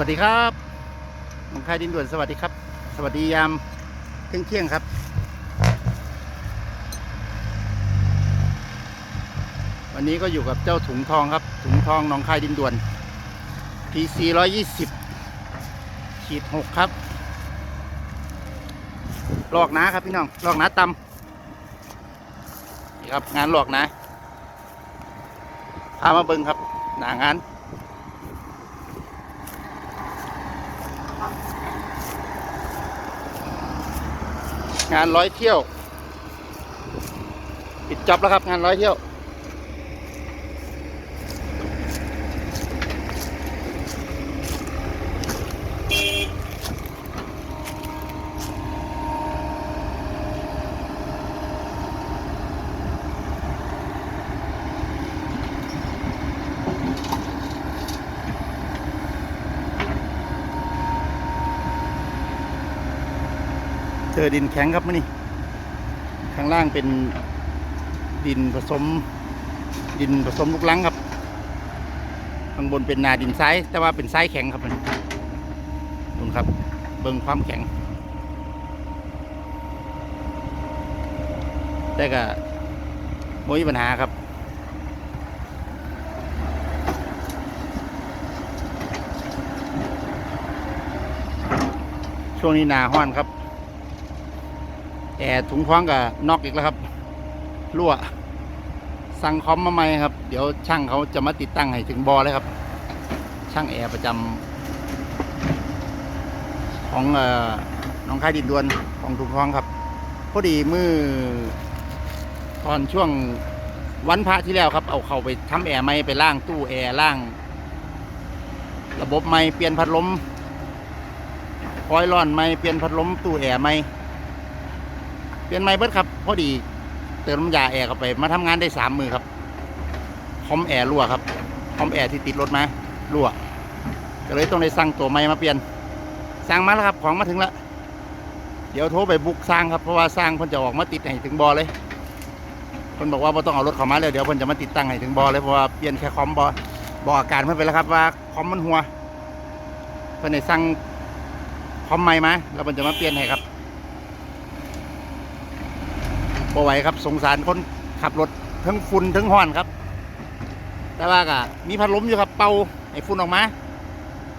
วัสดีครับหนองคายดินด่วนสวัสดีครับ สวัสดียามเที่ยงเที่ยงครับ วันนี้ก็อยู่กับเจ้าถุงทองครับ ถุงทองหนองคายดินด่วน PC ร้อยยี่สิบขีดหกครับหลอกนะครับพี่น้องหลอกนาตำนี่ครับงานหลอกนะ พามาเบิ่งครับ หนางาน งานร้อยเที่ยว ปิดจับแล้วครับงานร้อยเที่ยว เจอดินแข็งครับมื่อนี่ข้างล่างเป็นดินผสมดินผสมลูกลังครับข้างบนเป็นนาดินทรายแต่ว่าเป็นทรายแข็งครับมันดูครับ เบิ่งความแข็ง แต่ก็ไม่มีปัญหาครับช่วงนี้นาห้อนครับ แอร์ถุงท้องกับนอกอีกแล้วครับรั่วสั่งคอมมาใหม่ครับ เดี๋ยวช่างเขาจะมาติดตั้งให้ถึงบอเลยครับ ช่างแอร์ประจำของเอ่อน้องค่ายดินดวนของถุงท้องครับพอดีมือตอนช่วงวันพระที่แล้วครับ เอาเขาไปทำแอร์ใหม่ไปล่างตู้แอร์ล่าง ระบบใหม่เปลี่ยนพัดลมคอยร้อนใหม่เปลี่ยนพัดลมตู้แอร์ใหม่ เปลี่ยนไม้เบิดครับพอดี เติมน้ำยาแอร์เข้าไป มาทำงานได้สามมือครับคอมแอร์รั่วครับคอมแอร์ที่ติดรถมารั่วก็เลยต้องได้สั่งตัวใหม่มาเปลี่ยนสั่งมาแล้วครับของมาถึงแล้วเดี๋ยวโทรไปบุกสร้างครับเพราะว่าสร้างเพิ่นจะออกมาติดให้ถึงบอเลยเพิ่นบอกว่าบ่ต้องเอารถเข้ามาเลยเดี๋ยวเพิ่นจะมาติดตั้งให้ถึงบอเลยเพราะว่าเปลี่ยนแค่คอมบอบอกอาการเพิ่นไปแล้วครับว่าคอมมันหัวเพิ่นได้สั่งคอมใหม่มาแล้วเพิ่นจะมาเปลี่ยนให้ครับ บ่ไหวครับสงสารคนขับรถทั้งฝุ่นทั้งห้อนครับ แต่ว่าก็มีพัดลมอยู่ครับเป่าไอ้ฝุ่นออกมา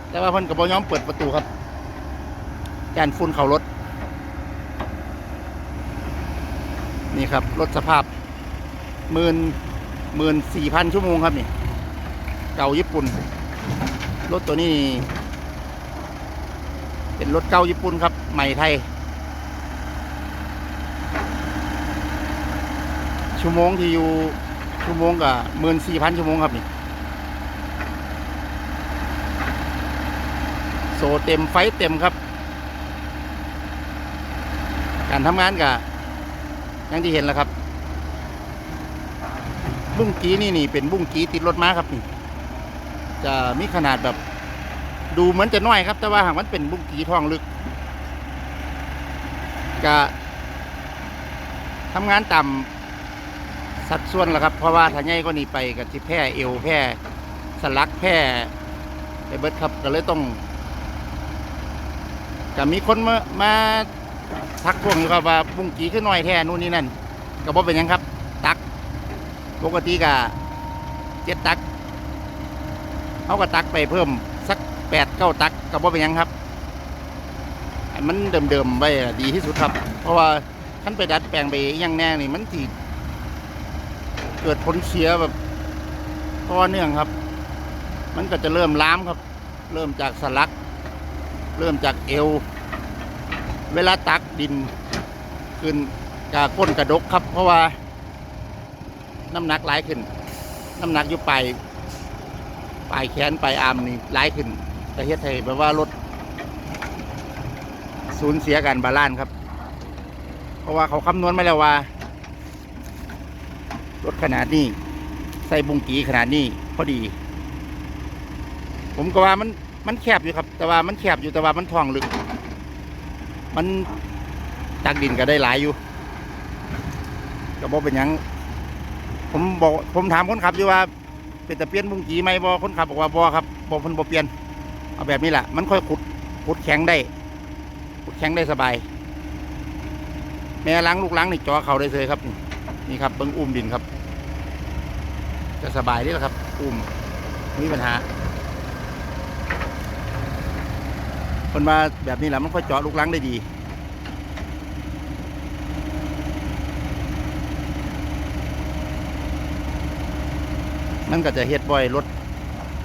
แต่ว่าเพิ่นก็บ่ยอมเปิดประตูครับยานฝุ่นเข้ารถ นี่ครับรถสภาพหมื่นหมื่นสี่พันชั่วโมงครับนี่ เก่าญี่ปุ่น รถตัวนี้ เป็นรถเก่าญี่ปุ่นครับ ใหม่ไทย ชั่วโมงที่อยู่ชั่วโมงกับหมื่นสี่พันชั่วโมงครับนี่โซเต็มไฟเต็มครับ การทำงานกับอย่างที่เห็นแล้วครับ บุ้งกี้นี่นี่เป็นบุ้งกี้ติดรถม้าครับนี่ จะมีขนาดแบบ ดูเหมือนจะน้อยครับ แต่ว่าหากมันเป็นบุ้งกี้ทองลึกกะทำงานต่ำ สัดส่วนและครับ เพราะว่าถ้าใหญ่ก็นี่ไปกับที่แพร่เอวแพร่สลักแพร่ไปเบิดครับก็เลยต้องก็มีคนมามาทักพวงอยู่ครับว่าบุ้งกีขึ้นหน่อยแท้นู่นนี่นั่นก็บอกเป็นยังครับ ตักปกติก็เจ็ดตักเขาก็ตักไปเพิ่มสักแปดเก้าตักก็บอกเป็นยังครับมันเดิมๆไปดีที่สุดครับ เพราะว่าขั้นไปดัดแปลงไปยังแน่นี่มันถี เกิดผลเสียแบบต่อเนื่องครับ มันก็จะเริ่มล้ามครับ เริ่มจากสลัก เริ่มจากเอว เวลาตักดินขึ้นกาก้นกระดกครับ เพราะว่าน้ำหนักหลายขึ้น น้ำหนักอยู่ปลายปลายแขนปลายอามนี่หลายขึ้นแต่เฮ็ดให้แบบว่ารถสูญเสียการบาลานซ์ครับ เพราะว่าเขาคำนวณมาแล้วว่า รถขนาดนี้ ใส่บุงกีขนาดนี้พอดี ผมก็ว่ามันมันแคบอยู่ครับ แต่ว่ามันแคบอยู่แต่ว่ามันท่องลึก มันตักดินก็ได้หลายอยู่ก็บอกเป็นยังผมบอกผมถามคนขับอยู่ว่า เป็นแตะเปลี่ยนบุงกีไหมบอคนขับบอกว่าบอครับบอกคนบอเปลี่ยน เอาแบบนี้แหละมันค่อยขุดขุดแข็งได้ขุดแข็งได้สบาย แม่ล้างลูกล้างนี่จอเขาได้เลยครับนี่ นี่ครับเบิ้งอุ้มดินครับ จะสบายนี่แหละครับ อุ้มไม่มีปัญหาคนมาแบบนี้แหละมันค่อยเจาะลูกล้างได้ดีมันก็จะเฮ็ดบ่อยลด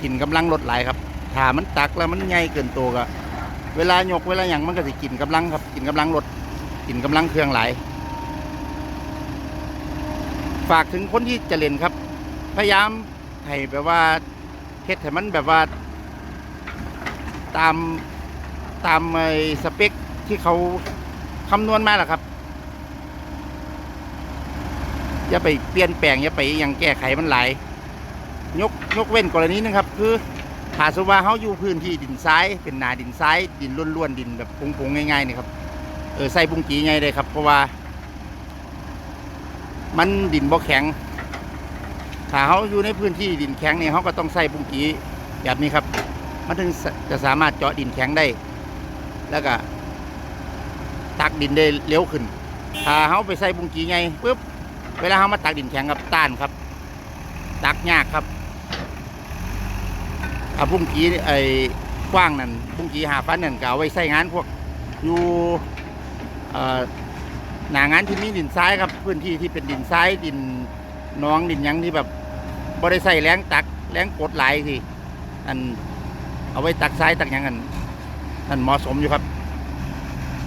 กินกำลังลดหลายครับถ้ามันตักแล้วมันใหญ่เกินตัวก็เวลายกเวลาอย่างมันก็จะกินกำลังครับ กินกำลังลดกินกำลังเครื่องหลาย ฝากถึงคนที่จะเล่นครับ พยายามให้แบบว่าเฮ็ดให้มันแบบว่า ตามตามไอ้สเปคที่เขาคำนวณมาแหละครับ อย่าไปเปลี่ยนแปลงอย่าไปยังแก้ไขมันหลายยกยกเว้นกรณีนึงครับ คือถ้าสมมติว่าเขาอยู่พื้นที่ดินทราย เป็นนาดินทราย ดินล้วนๆดินแบบพงๆง่ายๆนี่ครับเออใส่บุ้งกีง่ายเลยครับเพราะว่า มันดินบ่แข็ง ถ้าเขาอยู่ในพื้นที่ดินแข็งเนี่ยเขาก็ต้องใส่บุ้งกีแบบนี้ครับ มันถึงจะสามารถเจาะดินแข็งได้ แล้วก็ตักดินได้เร็วขึ้น ถ้าเขาไปใส่บุ้งกีไงปุ๊บ เวลาเขามาตักดินแข็งครับต้านครับ ตักยากครับอาบุ้งกีไอ้กว้างนั่นบุ้งกีหาฟันนั่นก็เอาไว้ใส่งานพวกอยู่เอ่อ หนางานที่มีดินทรายครับ พื้นที่ที่เป็นดินทรายดินน้องดินยังที่แบบบ่ได้ใส่แรงตักแรงกดไหลายสิอันเอาไว้ตักทรายตักยังกันนั่นเหมาะสมอยู่ครับ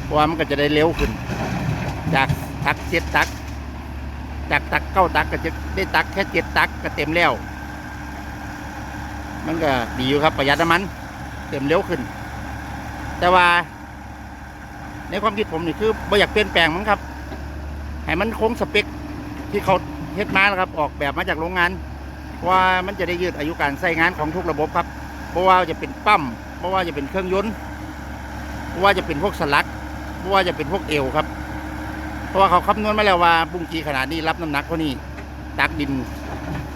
เพราะว่ามันก็จะได้เร็วขึ้น จากตักเจ็ดตัก จากตักเก้าตักก็จะได้ตักแค่เจ็ดตักก็เต็มแล้ว มันก็ดีอยู่ครับประหยัดน้ำมัน เต็มเร็วขึ้น แต่ว่าในความคิดผมนี่คือไม่อยากเปลี่ยนแปลงมั้งครับ ให้มันคงสเปคที่เขาเฮ็ดมาแล้วครับ ออกแบบมาจากโรงงาน ว่ามันจะได้ยืดอายุการใช้งานของทุกระบบครับเพราะว่าจะเป็นปั๊มเพราะว่าจะเป็นเครื่องยนต์เพราะว่าจะเป็นพวกสลักเพราะว่าจะเป็นพวกเอวครับ เพราะว่าเขาคำนวณมาแล้วว่าบุ้งกีขนาดนี้รับน้ำหนักเท่านี้ตักดิน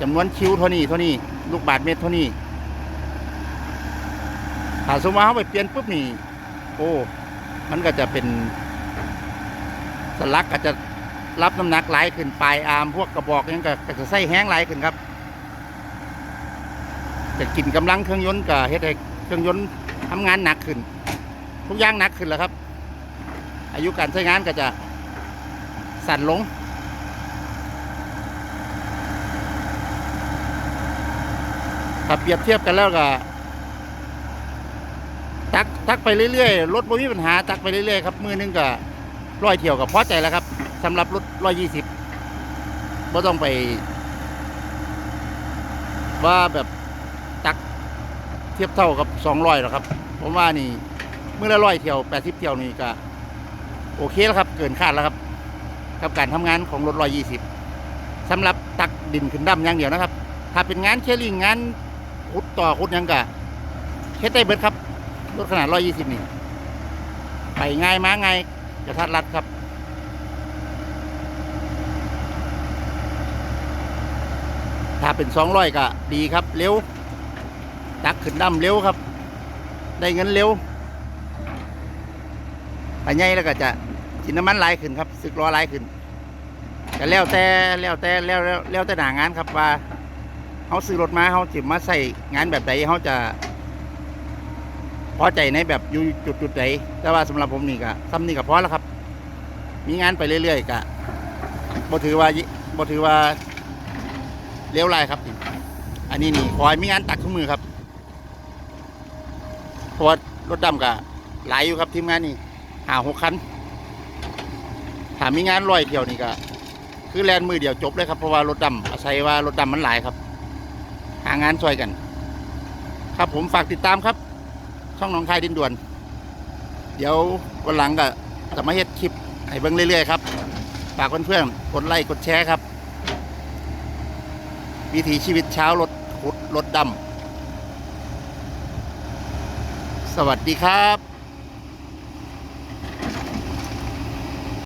จำนวนคิ้วเท่านี้เท่านี้ลูกบาทเมตรเท่านี้ถ้าสมมติว่าเขาไปเปลี่ยนปุ๊บนี่โอ้มันก็จะเป็นสลักก็จะ รับน้ำหนักหลายขึ้นปลายอาร์มพวกกระบอกนี่ก็ก็จะใส่แห้งหลายขึ้นครับจะกินกำลังเครื่องยนต์กับเฮ็ดให้เครื่องยนต์ทำงานหนักขึ้น ทุกอย่างหนักขึ้นแล้วครับ อายุการใช้งานก็จะสั่นลงถ้าเปรียบเทียบกันแล้วก็ตักตักไปเรื่อยๆรถบ่มีปัญหาตักไปเรื่อยๆครับมือหนึงก็ร้อยเที่ยวกับพอใจแล้วครับ สำหรับรถร้อยยี่สิบบ่ต้องไป ว่าแบบตักเทียบเท่ากับสองร้อยหรอกครับ ผมว่านี่เมื่อละร้อยเที่ยวแปดสิบเที่ยวนี่ก็โอเคแล้วครับ เกินคาดแล้วครับ กับการทำงานของรถ120สำหรับตักดินขึ้นดำอย่างเดียวนะครับ ถ้าเป็นงานเคลิงงานขุดต่อขุดยังกะเฮ็ดได้เบิดครับรถขนาด120นี่ไปง่ายมาง่ายกระทัดรัดครับ ถ้า เป็น200ก็ดีครับเร็วตักขึ้นดำเร็วครับ ได้เงินเร็วไปใหญ่แล้วก็จะกินน้ำมันไหลขึ้นครับสึกล้อหลขึ้นแต่แล้วแต่แล้วแต่แล้วแล้วแล้วแต่หนางานครับว่าเขาซื้อรถมาเขาจิมาใส่งานแบบใดเขาจะพอใจในแบบอยู่จุดจุดใดแต่ว่าสำหรับผมนี่ก็ซ้ำนี่ก็พอแล้วครับ มีงานไปเรื่อยๆก็บ่ถือว่าบ่ถือว่า เลี้ยวไรครับนี่อันนี้นี่ขอให้มีงานตักทุกมือครับเพราะว่ารถดำก็หลายอยู่ครับทีมงานนี่หาหกคันถามมีงานร้อยเที่ยวนี่ก็คือแลนมือเดียวจบเลยครับเพราะว่ารถดำอาศัยว่ารถดำมันหลายครับ หางานช่วยกัน ครับผมฝากติดตามครับ ช่องน้องคายดินด่วน เดี๋ยววันหลังก็จะมาเฮ็ดคลิปให้เบิ่งเรื่อยๆครับฝากเพื่อนๆกดไลค์กดแชร์ครับ วิถีชีวิตเช้ารถขุดรถดำ สวัสดีครับ